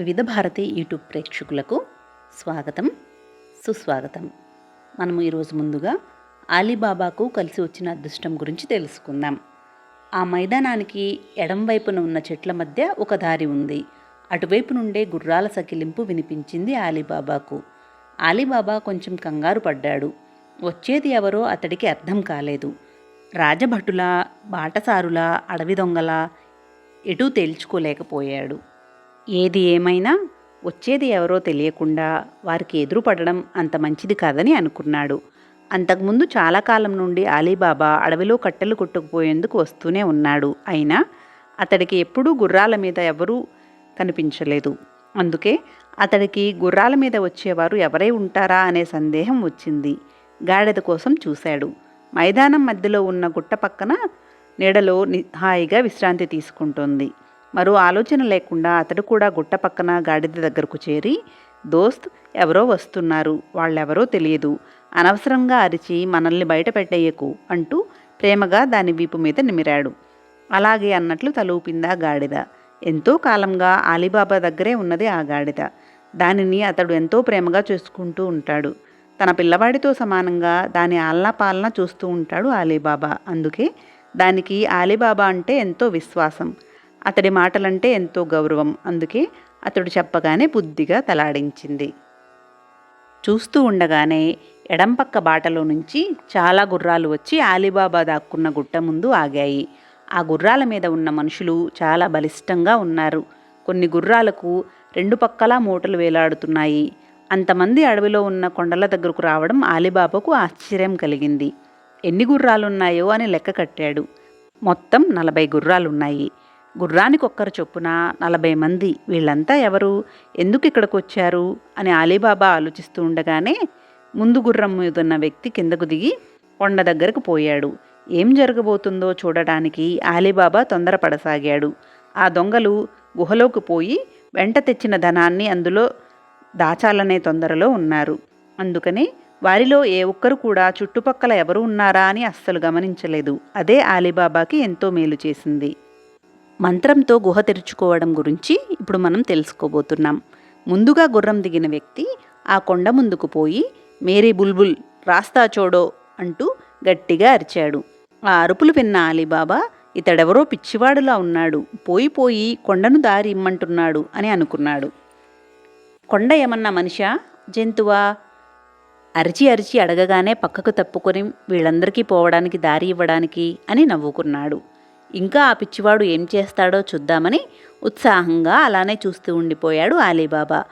వివిధ భారతి యూట్యూబ్ ప్రేక్షకులకు స్వాగతం సుస్వాగతం. మనము ఈరోజు ముందుగా అలీబాబాకు కలిసి వచ్చిన అదృష్టం గురించి తెలుసుకుందాం. ఆ మైదానానికి ఎడం వైపున ఉన్న చెట్ల మధ్య ఒక దారి ఉంది. అటువైపు నుండే గుర్రాల సకిలింపు వినిపించింది అలీబాబాకు. అలీబాబా కొంచెం కంగారు పడ్డాడు. వచ్చేది ఎవరో అతడికి అర్థం కాలేదు. రాజభటుల బాటసారుల అడవి దొంగల ఎటూ తేల్చుకోలేకపోయాడు. ఏది ఏమైనా వచ్చేది ఎవరో తెలియకుండా వారికి ఎదురుపడడం అంత మంచిది కాదని అనుకున్నాడు. అంతకుముందు చాలా కాలం నుండి అలీబాబా అడవిలో కట్టెలు కొట్టుకుపోయేందుకు వస్తూనే ఉన్నాడు. అయినా అతడికి ఎప్పుడూ గుర్రాల మీద ఎవరూ కనిపించలేదు. అందుకే అతడికి గుర్రాల మీద వచ్చేవారు ఎవరై ఉంటారా అనే సందేహం వచ్చింది. గాడిద కోసం చూశాడు. మైదానం మధ్యలో ఉన్న గుట్ట పక్కన నీడలో ని- హాయిగా విశ్రాంతి తీసుకుంటోంది. మరో ఆలోచన లేకుండా అతడు కూడా గుట్ట పక్కన గాడిద దగ్గరకు చేరి దోస్త్ ఎవరో వస్తున్నారు వాళ్ళెవరో తెలియదు. అనవసరంగా అరిచి మనల్ని బయట పెట్టేయకు అంటూ ప్రేమగా దాని వీపు మీద నిమిరాడు. అలాగే అన్నట్లు తల ఊపిందా గాడిద. ఎంతో కాలంగా ఆలీబాబా దగ్గరే ఉన్నది ఆ గాడిద. దానిని అతడు ఎంతో ప్రేమగా చూసుకుంటూ ఉంటాడు. తన పిల్లవాడితో సమానంగా దాని ఆలనా పాలన చూస్తూ ఉంటాడు ఆలీబాబా. అందుకే దానికి ఆలీబాబా అంటే ఎంతో విశ్వాసం. అతడి మాటలంటే ఎంతో గౌరవం. అందుకే అతడు చెప్పగానే బుద్ధిగా తలాడించింది. చూస్తూ ఉండగానే ఎడంపక్క బాటలో నుంచి చాలా గుర్రాలు వచ్చి ఆలీబాబా దాక్కున్న గుట్ట ముందు ఆగాయి. ఆ గుర్రాల మీద ఉన్న మనుషులు చాలా బలిష్టంగా ఉన్నారు. కొన్ని గుర్రాలకు రెండు పక్కలా మూటలు వేలాడుతున్నాయి. అంతమంది అడవిలో ఉన్న కొండల దగ్గరకు రావడం ఆలీబాబాకు ఆశ్చర్యం కలిగింది. ఎన్ని గుర్రాలున్నాయో అని లెక్క కట్టాడు. మొత్తం నలభై గుర్రాలున్నాయి. గుర్రానికి ఒక్కరు చొప్పున నలభై మంది వీళ్ళంతా ఎవరు? ఎందుకు ఇక్కడికి వచ్చారు అని అలీబాబా ఆలోచిస్తూ ఉండగానే ముందు గుర్రం మీద ఉన్న వ్యక్తి కిందకు దిగి కొండ దగ్గరకు పోయాడు. ఏం జరగబోతుందో చూడడానికి అలీబాబా తొందరపడసాగాడు. ఆ దొంగలు గుహలోకి పోయి వెంట తెచ్చిన ధనాన్ని అందులో దాచాలనే తొందరలో ఉన్నారు. అందుకని వారిలో ఏ ఒక్కరు కూడా చుట్టుపక్కల ఎవరు ఉన్నారా అని అస్సలు గమనించలేదు. అదే అలీబాబాకి ఎంతో మేలు చేసింది. మంత్రంతో గుహ తెరుచుకోవడం గురించి ఇప్పుడు మనం తెలుసుకోబోతున్నాం. ముందుగా గుర్రం దిగిన వ్యక్తి ఆ కొండ ముందుకు పోయి మేరీ బుల్బుల్ రాస్తా చోడో అంటూ గట్టిగా అరిచాడు. ఆ అరుపులు విన్న అలీబాబా ఇతడెవరో పిచ్చివాడులా ఉన్నాడు పోయి పోయి కొండను దారి ఇమ్మంటున్నాడు అని అనుకున్నాడు. కొండ ఏమన్నా మనిషా? జంతువా? అరిచి అరిచి అడగగానే పక్కకు తప్పుకొని వీళ్ళందరికీ పోవడానికి దారి ఇవ్వడానికి అని నవ్వుకున్నాడు. ఇంకా ఆ పిచ్చివాడు ఏం చేస్తాడో చూద్దామని ఉత్సాహంగా అలానే చూస్తూ ఉండిపోయాడు అలీబాబా.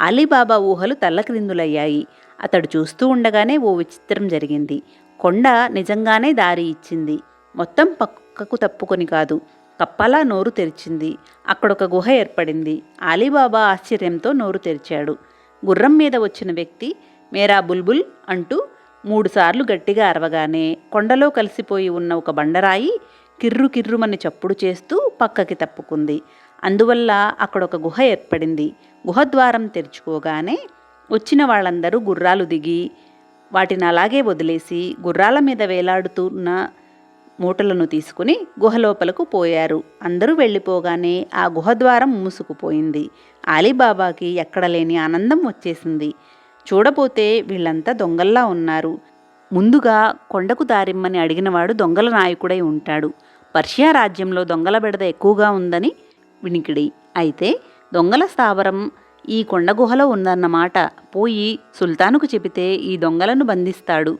అలీబాబా ఊహలు తల్లక్రిందులయ్యాయి. అతడు చూస్తూ ఉండగానే ఓ విచిత్రం జరిగింది. కొండ నిజంగానే దారి ఇచ్చింది. మొత్తం పక్కకు తప్పుకొని కాదు కప్పలా నోరు తెరిచింది. అక్కడొక గుహ ఏర్పడింది. అలీబాబా ఆశ్చర్యంతో నోరు తెరిచాడు. గుర్రం మీద వచ్చిన వ్యక్తి మేరా బుల్బుల్ అంటూ మూడుసార్లు గట్టిగా అరవగానే కొండలో కలిసిపోయి ఉన్న ఒక బండరాయి కిర్రు కిర్రుమని చప్పుడు చేస్తూ పక్కకి తప్పుకుంది. అందువల్ల అక్కడ ఒక గుహ ఏర్పడింది. గుహ ద్వారం తెరుచుకోగానే వచ్చిన వాళ్ళందరూ గుర్రాలు దిగి వాటిని అలాగే వదిలేసి గుర్రాల మీద వేలాడుతున్న మూటలను తీసుకుని గుహ లోపలకు పోయారు. అందరూ వెళ్ళిపోగానే ఆ గుహ ద్వారం మూసుకుపోయింది. అలీబాబాకి ఎక్కడ లేని ఆనందం వచ్చేసింది. చూడపోతే వీళ్ళంతా దొంగల్లా ఉన్నారు. ముందుగా కొండకు దారిమ్మని అడిగినవాడు దొంగల నాయకుడై ఉంటాడు. పర్షియా రాజ్యంలో దొంగల బెడద ఎక్కువగా ఉందని వినికిడి. అయితే దొంగల స్థావరం ఈ కొండ గుహలో ఉందన్నమాట పోయి సుల్తానుకు చెబితే ఈ దొంగలను బంధిస్తాడు.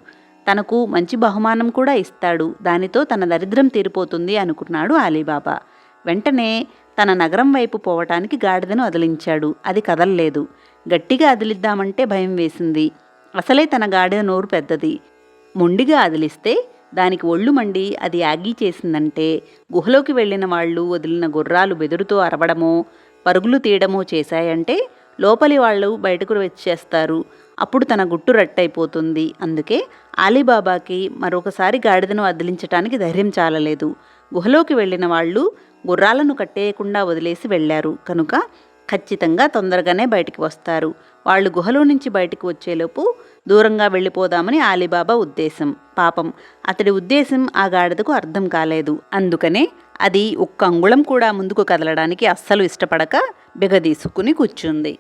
తనకు మంచి బహుమానం కూడా ఇస్తాడు. దానితో తన దరిద్రం తీరిపోతుంది అనుకున్నాడు అలీబాబా వెంటనే తన నగరం వైపు పోవటానికి గాడిదను అదిలించాడు. అది కదలలేదు. గట్టిగా అదిలిద్దామంటే భయం వేసింది. అసలే తన గాడిద నోరు పెద్దది. మొండిగా అదిలిస్తే దానికి ఒళ్ళు మండి అది యాగీ చేసిందంటే గుహలోకి వెళ్ళిన వాళ్ళు వదిలిన గుర్రాలు బెదురుతో అరవడమో పరుగులు తీయడమో చేశాయంటే లోపలి వాళ్ళు బయటకు వచ్చేస్తారు. అప్పుడు తన గుట్టు రట్టయిపోతుంది. అందుకే అలీబాబాకి మరొకసారి గాడిదను అదిలించటానికి ధైర్యం చాలలేదు. గుహలోకి వెళ్ళిన వాళ్ళు గుర్రాలను కట్టేయకుండా వదిలేసి వెళ్ళారు. కనుక ఖచ్చితంగా తొందరగానే బయటికి వస్తారు. వాళ్ళు గుహలో నుంచి బయటికి వచ్చేలోపు దూరంగా వెళ్ళిపోదామని ఆలీబాబా ఉద్దేశం. పాపం అతడి ఉద్దేశం ఆ గాడిదకు అర్థం కాలేదు. అందుకనే అది ఒక్క అంగుళం కూడా ముందుకు కదలడానికి అస్సలు ఇష్టపడక బిగదీసుకుని కూర్చుంది.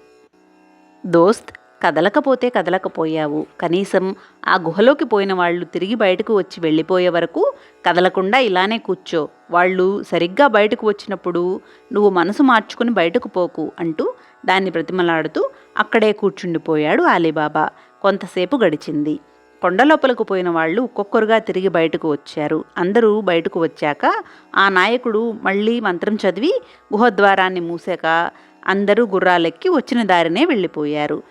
దోస్త్ కదలకపోతే కదలకపోయావు. కనీసం ఆ గుహలోకి పోయిన వాళ్ళు తిరిగి బయటకు వచ్చి వెళ్ళిపోయే వరకు కదలకుండా ఇలానే కూర్చో. వాళ్ళు సరిగ్గా బయటకు వచ్చినప్పుడు నువ్వు మనసు మార్చుకుని బయటకు పోకు అంటూ దాన్ని ప్రతిమలాడుతూ అక్కడే కూర్చుండిపోయాడు ఆలీబాబా. కొంతసేపు గడిచింది. కొండ లోపలకు పోయిన వాళ్ళు ఒక్కొక్కరుగా తిరిగి బయటకు వచ్చారు. అందరూ బయటకు వచ్చాక ఆ నాయకుడు మళ్ళీ మంత్రం చదివి గుహద్వారాన్ని మూసాక అందరూ గుర్రాలెక్కి వచ్చిన దారినే వెళ్ళిపోయారు.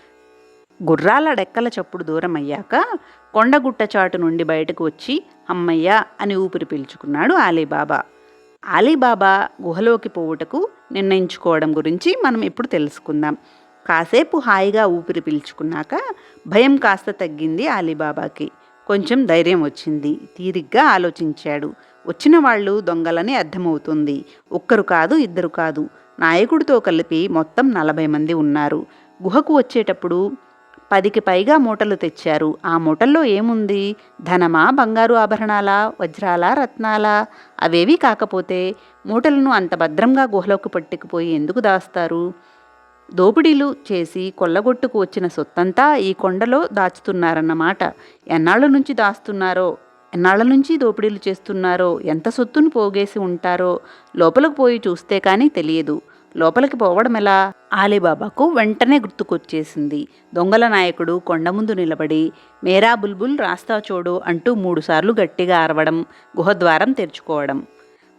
గుర్రాల డెక్కల చప్పుడు దూరం అయ్యాక కొండగుట్ట చాటు నుండి బయటకు వచ్చి అమ్మయ్య అని ఊపిరి పీల్చుకున్నాడు ఆలీబాబా. ఆలీబాబా గుహలోకి పోవుటకు నిర్ణయించుకోవడం గురించి మనం ఇప్పుడు తెలుసుకుందాం. కాసేపు హాయిగా ఊపిరి పీల్చుకున్నాక భయం కాస్త తగ్గింది ఆలీబాబాకి. కొంచెం ధైర్యం వచ్చింది. తీరిగ్గా ఆలోచించాడు. వచ్చిన వాళ్ళు దొంగలని అర్థమవుతుంది. ఒక్కరు కాదు ఇద్దరు కాదు. నాయకుడితో కలిపి మొత్తం నలభై మంది ఉన్నారు. గుహకు వచ్చేటప్పుడు పదికి పైగా మూటలు తెచ్చారు. ఆ మూటల్లో ఏముంది? ధనమా బంగారు ఆభరణాల వజ్రాల రత్నాల? అవేవి కాకపోతే మూటలను అంత భద్రంగా గుహలోకి పట్టుకుపోయి ఎందుకు దాస్తారు? దోపిడీలు చేసి కొల్లగొట్టుకు వచ్చిన సొత్తంతా ఈ కొండలో దాచుతున్నారన్నమాట. ఎన్నాళ్ళ నుంచి దాస్తున్నారో? ఎన్నాళ్ళ నుంచి దోపిడీలు చేస్తున్నారో? ఎంత సొత్తును పోగేసి ఉంటారో? లోపలికి పోయి చూస్తే కానీ తెలియదు. లోపలికి పోవడం ఎలా? ఆలీబాబాకు వెంటనే గుర్తుకొచ్చేసింది. దొంగల నాయకుడు కొండ ముందు నిలబడి మేరా బుల్బుల్ రాస్తా చూడు అంటూ మూడుసార్లు గట్టిగా అరవడం గుహద్వారం తెరుచుకోవడం.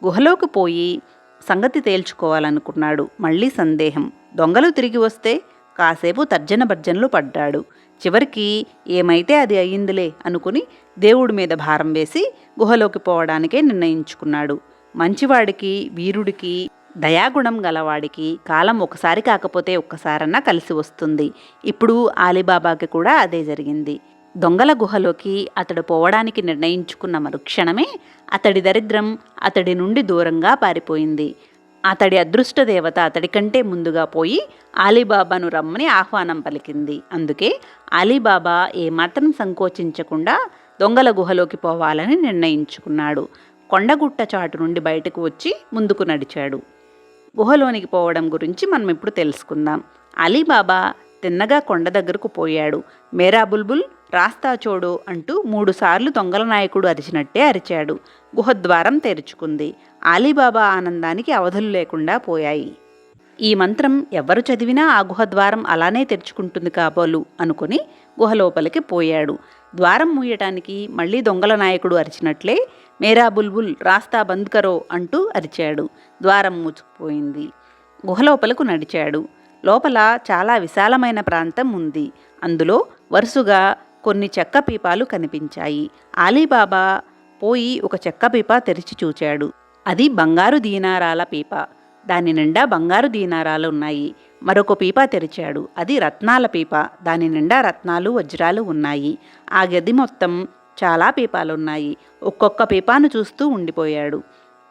గుహలోకి పోయి సంగతి తేల్చుకోవాలనుకున్నాడు. మళ్ళీ సందేహం. దొంగలు తిరిగి వస్తే కాసేపు తర్జన భర్జనలు పడ్డాడు. చివరికి ఏమైతే అది అయ్యిందిలే అనుకుని దేవుడి మీద భారం వేసి గుహలోకి పోవడానికే నిర్ణయించుకున్నాడు. మంచివాడికి వీరుడికి దయాగుణం గలవాడికి కాలం ఒకసారి కాకపోతే ఒక్కసారన్నా కలిసి వస్తుంది. ఇప్పుడు ఆలీబాబాకి కూడా అదే జరిగింది. దొంగల గుహలోకి అతడు పోవడానికి నిర్ణయించుకున్న మరుక్షణమే అతడి దరిద్రం అతడి నుండి దూరంగా పారిపోయింది. అతడి అదృష్ట దేవత అతడి కంటే ముందుగా పోయి ఆలీబాబాను రమ్మని ఆహ్వానం పలికింది. అందుకే ఆలీబాబా ఏమాత్రం సంకోచించకుండా దొంగల గుహలోకి పోవాలని నిర్ణయించుకున్నాడు. కొండగుట్ట చాటు నుండి బయటకు వచ్చి ముందుకు నడిచాడు. గుహలోనికి పోవడం గురించి మనం ఇప్పుడు తెలుసుకుందాం. అలీబాబా తిన్నగా కొండ దగ్గరకు పోయాడు. మేరా బుల్బుల్ రాస్తా చోడు అంటూ మూడుసార్లు దొంగల నాయకుడు అరిచినట్టే అరిచాడు. గుహద్వారం తెరుచుకుంది. ఆలీబాబా ఆనందానికి అవధులు లేకుండా పోయాయి. ఈ మంత్రం ఎవరు చదివినా ఆ గుహద్వారం అలానే తెరుచుకుంటుంది కాబోలు అనుకుని గుహలోపలికి పోయాడు. ద్వారం మూయటానికి మళ్ళీ దొంగల నాయకుడు అరిచినట్లే మేరా బుల్బుల్ రాస్తా బంద్ కరో అంటూ అరిచాడు. ద్వారం మూచుకుపోయింది గుహలోపలకు నడిచాడు. లోపల చాలా విశాలమైన ప్రాంతం ఉంది. అందులో వరుసగా కొన్ని చెక్క పీపాలు కనిపించాయి. ఆలీబాబా పోయి ఒక చెక్క పీప తెరిచి చూచాడు. అది బంగారు దీనారాల పీప. దాని నిండా బంగారు దీనారాలు ఉన్నాయి. మరొక పీప తెరిచాడు. అది రత్నాల పీప. దాని నిండా రత్నాలు వజ్రాలు ఉన్నాయి. ఆ గది మొత్తం చాలా పీపాలున్నాయి. ఒక్కొక్క పీపాను చూస్తూ ఉండిపోయాడు.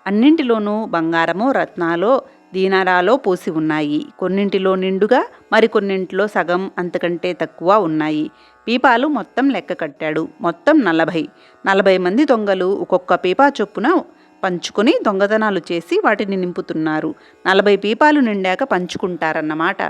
అన్నింటిలోనూ బంగారమో రత్నాలో దీనారాలో పోసి ఉన్నాయి. కొన్నింటిలో నిండుగా మరికొన్నింటిలో సగం అంతకంటే తక్కువ ఉన్నాయి. పీపాలు మొత్తం లెక్క కట్టాడు. మొత్తం నలభై. నలభై మంది దొంగలు ఒక్కొక్క పీపా చొప్పున పంచుకొని దొంగతనాలు చేసి వాటిని నింపుతున్నారు. నలభై పీపాలు నిండాక పంచుకుంటారన్నమాట.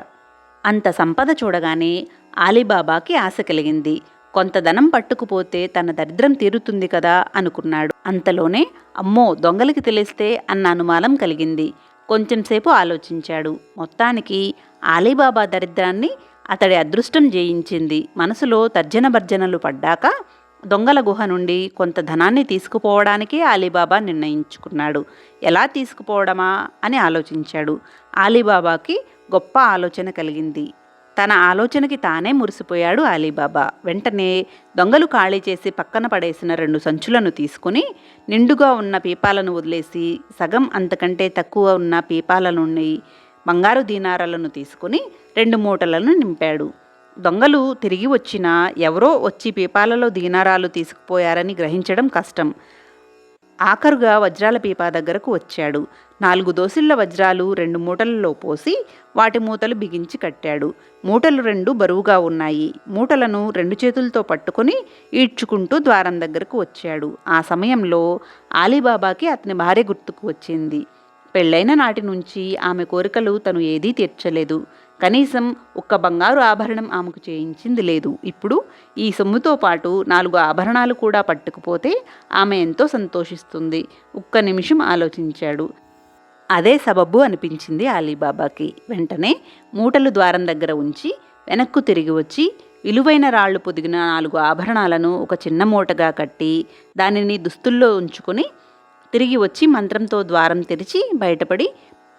అంత సంపద చూడగానే ఆలీబాబాకి ఆశ కలిగింది. కొంత ధనం పట్టుకుపోతే తన దరిద్రం తీరుతుంది కదా అనుకున్నాడు. అంతలోనే అమ్మో దొంగలకి తెలిస్తే అన్న అనుమానం కలిగింది. కొంచెంసేపు ఆలోచించాడు. మొత్తానికి ఆలీబాబా దరిద్రాన్ని అతడి అదృష్టం జయించింది. మనసులో తర్జన భర్జనలు పడ్డాక దొంగల గుహ నుండి కొంత ధనాన్ని తీసుకుపోవడానికి ఆలీబాబా నిర్ణయించుకున్నాడు. ఎలా తీసుకుపోవడమా అని ఆలోచించాడు. ఆలీబాబాకి గొప్ప ఆలోచన కలిగింది. తన ఆలోచనకి తానే మురిసిపోయాడు అలీబాబా. వెంటనే దొంగలు ఖాళీ చేసి పక్కన పడేసిన రెండు సంచులను తీసుకుని నిండుగా ఉన్న పీపాలను వదిలేసి సగం అంతకంటే తక్కువ ఉన్న పీపాలనుండి బంగారు దీనారాలను తీసుకుని రెండు మూటలను నింపాడు. దొంగలు తిరిగి వచ్చినా ఎవరో వచ్చి పీపాలలో దీనారాలు తీసుకుపోయారని గ్రహించడం కష్టం. ఆఖరుగా వజ్రాల పీపా దగ్గరకు వచ్చాడు. నాలుగు దోసిళ్ళ వజ్రాలు రెండు మూటలలో పోసి వాటి మూటలు బిగించి కట్టాడు. మూటలు రెండు బరువుగా ఉన్నాయి. మూటలను రెండు చేతులతో పట్టుకొని ఈడ్చుకుంటూ ద్వారం దగ్గరకు వచ్చాడు. ఆ సమయంలో ఆలీబాబాకి అతని భార్య గుర్తుకు వచ్చింది. పెళ్ళైన నాటి నుంచి ఆమె కోరికలు తను ఏదీ తీర్చలేదు. కనీసం ఒక్క బంగారు ఆభరణం ఆమెకు చేయించింది లేదు. ఇప్పుడు ఈ సొమ్ముతో పాటు నాలుగు ఆభరణాలు కూడా పట్టుకుపోతే ఆమె ఎంతో సంతోషిస్తుంది. ఒక్క నిమిషం ఆలోచించాడు. అదే సబబ్బు అనిపించింది అలీబాబాకి. వెంటనే మూటలు ద్వారం దగ్గర ఉంచి వెనక్కు తిరిగి వచ్చి విలువైన రాళ్ళు పొదిగిన నాలుగు ఆభరణాలను ఒక చిన్న మూటగా కట్టి దానిని దుస్తుల్లో ఉంచుకొని తిరిగి వచ్చి మంత్రంతో ద్వారం తెరిచి బయటపడి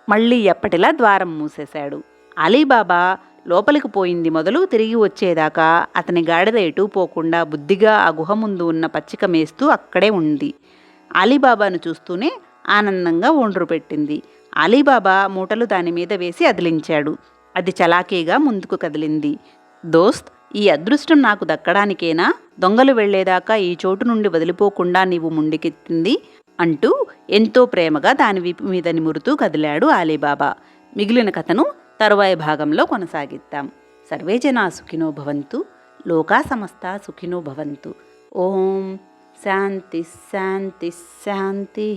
మళ్ళీ ఎప్పటిలా ద్వారం మూసేశాడు. అలీబాబా లోపలికి పోయింది మొదలు తిరిగి వచ్చేదాకా అతని గాడిద ఎటూ పోకుండా బుద్ధిగా ఆ గుహ ముందు ఉన్న పచ్చిక మేస్తూ అక్కడే ఉంది. అలీబాబాను చూస్తూనే ఆనందంగా ఒండ్రు పెట్టింది. అలీబాబా మూటలు దాని మీద వేసి అదిలించాడు. అది చలాకీగా ముందుకు కదిలింది. దోస్త్ ఈ అదృష్టం నాకు దక్కడానికేనా? దొంగలు వెళ్ళేదాకా ఈ చోటు నుండి వదిలిపోకుండా నీవు ముండికెత్తింది? అంటూ ఎంతో ప్రేమగా దాని వీపు మీద నిమురుతూ కదిలాడు అలీబాబా. మిగిలిన కథను తరువాయి భాగంలో కొనసాగిద్దాం. సర్వే జనా సుఖినో భవంతు లోకా సమస్త సుఖినో భవంతు. ఓం శాంతి శాంతి శాంతి.